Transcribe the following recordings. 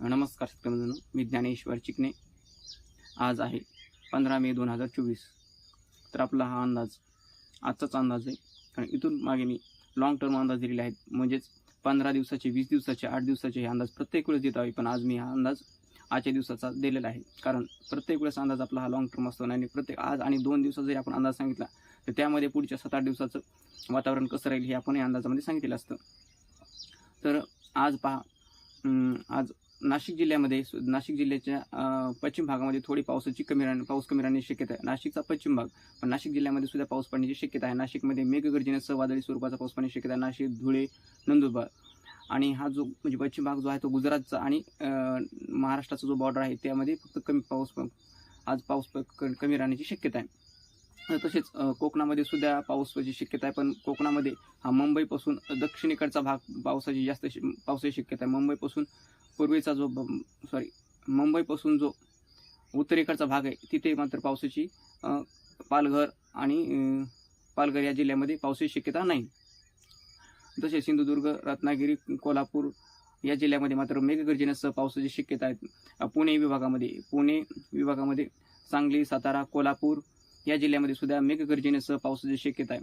नमस्कार शेतकरी मी ज्ञानेश्वर चिकणे आज आहे पंधरा मे दोन हजार चोवीस. तर आपला हा अंदाज आजचाच अंदाज आहे. कारण इथून मागे मी लाँग टर्म अंदाज दिलेले आहेत. म्हणजेच पंधरा दिवसाचे वीस दिवसाचे आठ दिवसाचे हे अंदाज प्रत्येक वेळेस देत आहे. पण आज मी हा अंदाज आजच्या दिवसाचा दिलेला आहे. कारण प्रत्येक वेळेस अंदाज आपला हा लाँग टर्म असतो. आणि प्रत्येक आज आणि दोन दिवसाचा जरी आपण अंदाज सांगितला तर त्यामध्ये पुढच्या सात आठ दिवसाचं वातावरण कसं राहील हे आपण या अंदाजामध्ये सांगितलेलं असतं. तर आज पहा आज नाशिक जिल्ह्यामध्ये सु- नाशिक जिल्ह्याच्या पश्चिम भागामध्ये थोडी पावसाची कमी राहणे पाऊस कमी राहण्याची शक्यता आहे. नाशिकचा पश्चिम भाग पण नाशिक जिल्ह्यामध्ये सुद्धा पाऊस पडण्याची शक्यता आहे. नाशिकमध्ये मेघगर्जनेसह वादळी स्वरूपाचा पाऊस पडण्याची शक्यता आहे. नाशिक धुळे नंदुरबार आणि हा जो म्हणजे पश्चिम भाग जो आहे तो गुजरातचा आणि महाराष्ट्राचा जो बॉर्डर आहे त्यामध्ये फक्त कमी पाऊस आज पाऊस प- क- कमी राहण्याची शक्यता आहे. तसेच कोकणामध्ये सुद्धा पावसाची शक्यता आहे पण कोकणामध्ये हा मुंबईपासून दक्षिणेकडचा भाग पावसाची जास्त पावसाची शक्यता आहे. मुंबईपासून पूर्वेचा जो सॉरी मुंबईपासून जो उत्तरेकडचा भाग आहे तिथे मात्र पावसाची पालघर आणि पालघर या जिल्ह्यामध्ये पावसाची शक्यता नाही. तसेच सिंधुदुर्ग रत्नागिरी कोल्हापूर या जिल्ह्यामध्ये मात्र मेघगर्जनेसह पावसाची शक्यता आहे. पुणे विभागामध्ये पुणे विभागामध्ये सांगली सातारा कोल्हापूर या जिल्ह्यामध्ये सुद्धा मेघगर्जनेसह पावसाची शक्यता आहे.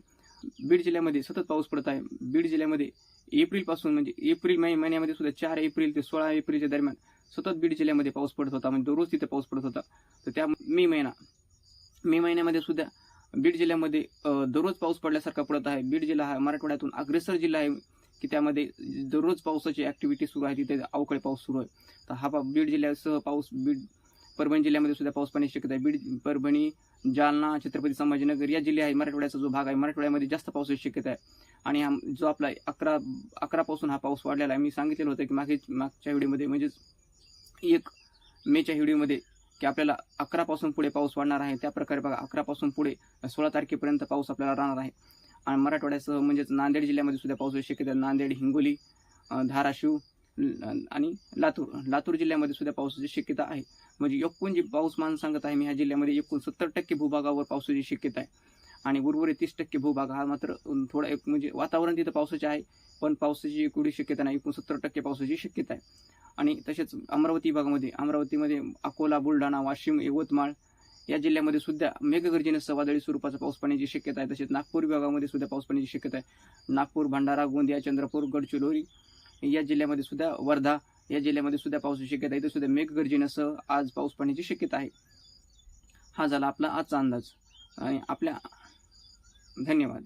बीड जिल्ह्यामध्ये सतत पाऊस पडत आहे. बीड जिल्ह्यामध्ये एप्रिलपासून म्हणजे एप्रिल मे महिन्यामध्ये सुद्धा चार एप्रिल ते सोळा एप्रिलच्या दरम्यान सतत बीड जिल्ह्यामध्ये पाऊस पडत होता. म्हणजे दररोज तिथे पाऊस पडत होता. तर त्या मे महिना मे महिन्यामध्ये सुद्धा बीड जिल्ह्यामध्ये दररोज पाऊस पडल्यासारखा पडत आहे. बीड जिल्हा हा मराठवाड्यातून अग्रेसर जिल्हा आहे की त्यामध्ये दररोज पावसाची ॲक्टिव्हिटी सुरू आहे. तिथे अवकाळी पाऊस सुरू आहे. तर हा पा- बीड जिल्ह्यासह पाऊस बीड परभणी जिल्ह्यामध्ये सुद्धा पाऊस पाण्याची शक्यता आहे. बीड परभणी जालना छत्रपती संभाजीनगर या जिल्हे आहे. मराठवाड्याचा जो भाग आहे मराठवाड्यामध्ये जास्त पावसाची शक्यता आहे. आणि हा जो आपला अकरा अकरापासून हा पाऊस वाढलेला आहे. मी सांगितलेलं होतं की मागे मागच्या व्हिडिओमध्ये म्हणजेच एक मेच्या व्हिडिओमध्ये की आपल्याला अकरापासून पुढे पाऊस वाढणार आहे. त्या प्रकारे बघा अकरापासून पुढे सोळा तारखेपर्यंत पाऊस आपल्याला राहणार आहे. आणि मराठवाड्यासह म्हणजेच नांदेड जिल्ह्यामध्ये सुद्धा पावसाची शक्यता नांदेड हिंगोली धाराशिव आणि लातूर लातूर जिल्ह्यामध्ये सुद्धा पावसाची शक्यता आहे. म्हणजे एकूण जी पाऊसमान सांगत आहे मी ह्या जिल्ह्यामध्ये एकूण सत्तर टक्के भूभागावर पावसाची शक्यता आहे. आणि उर्वरित तीस टक्के भूभाग हा मात्र थोडा एक म्हणजे वातावरण तिथं पावसाचे आहे पण पावसाची एवढी शक्यता नाही. एकूण सत्तर टक्के पावसाची शक्यता आहे. आणि तसेच अमरावती भागामध्ये अमरावतीमध्ये अकोला बुलढाणा वाशिम यवतमाळ या जिल्ह्यामध्ये सुद्धा मेघगर्जनेसह वादळी स्वरूपाचा पाऊस पडण्याची शक्यता आहे. तसेच नागपूर विभागामध्ये सुद्धा पाऊस पडण्याची शक्यता आहे. नागपूर भंडारा गोंदिया चंद्रपूर गडचिरोली या जिल्ह्यामध्ये सुद्धा वर्धा या जिल्ह्यामध्ये सुद्धा पावसाची शक्यता आहे. इथे सुद्धा मेघगर्जनेसह आज पाऊस पडण्याची शक्यता आहे. हा झाला आपला आजचा अंदाज. आणि आपल्या धन्यवाद.